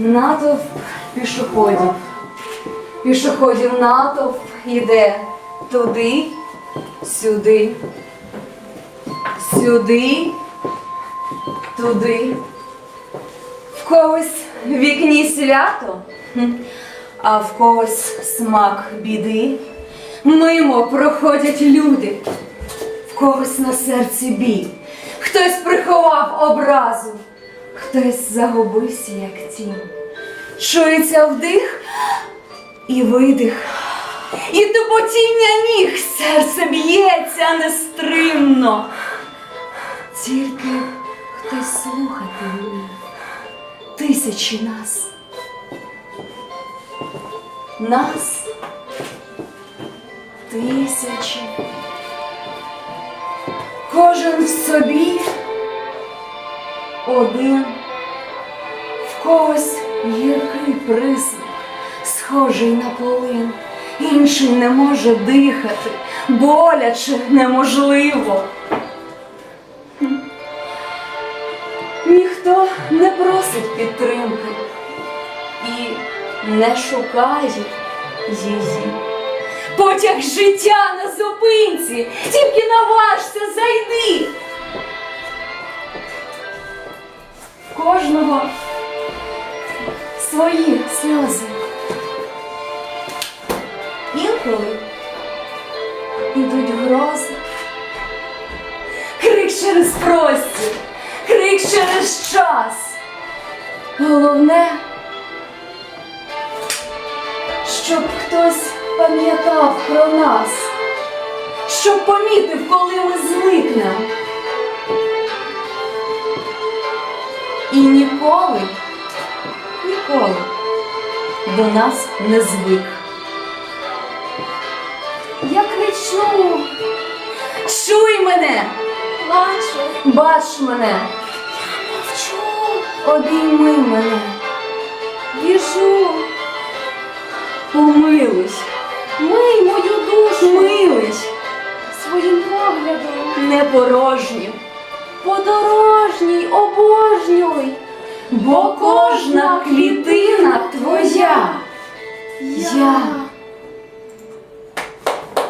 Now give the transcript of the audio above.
Натовп пішоходів. Пішоходів натовп іде туди, сюди, сюди, туди. В когось вікні свято, а в когось смак біди. Мимо проходять люди, в когось на серці біль, хтось приховав образу, хтось загубився, як тінь. Чується вдих і видих, і тупотіння ніг, серце б'ється нестримно. Тільки хтось слухати вмів, тисячі нас. Нас тисячі. Кожен в собі один, в когось гіркий присмак, схожий на полин, інший не може дихати, боляче неможливо. Ніхто не просить підтримки і не шукає її. Потяг життя на зупинці, тільки наважся, зайди. Кожного свої сльози. Інколи ідуть грози. Крик через простір, крик через час. Головне, щоб хтось пам'ятав про нас, щоб помітив, коли ми зникнемо. І ніколи, ніколи до нас не звик. Я кричу, чуй мене, Плачу, бач мене, я мовчу, обійми мене, біжу, помилуй, мий мою душу. Милуй, своїм поглядом. не порожнім. Подорожній, обожнюй, Бо кожна клітина твоя. Я. Я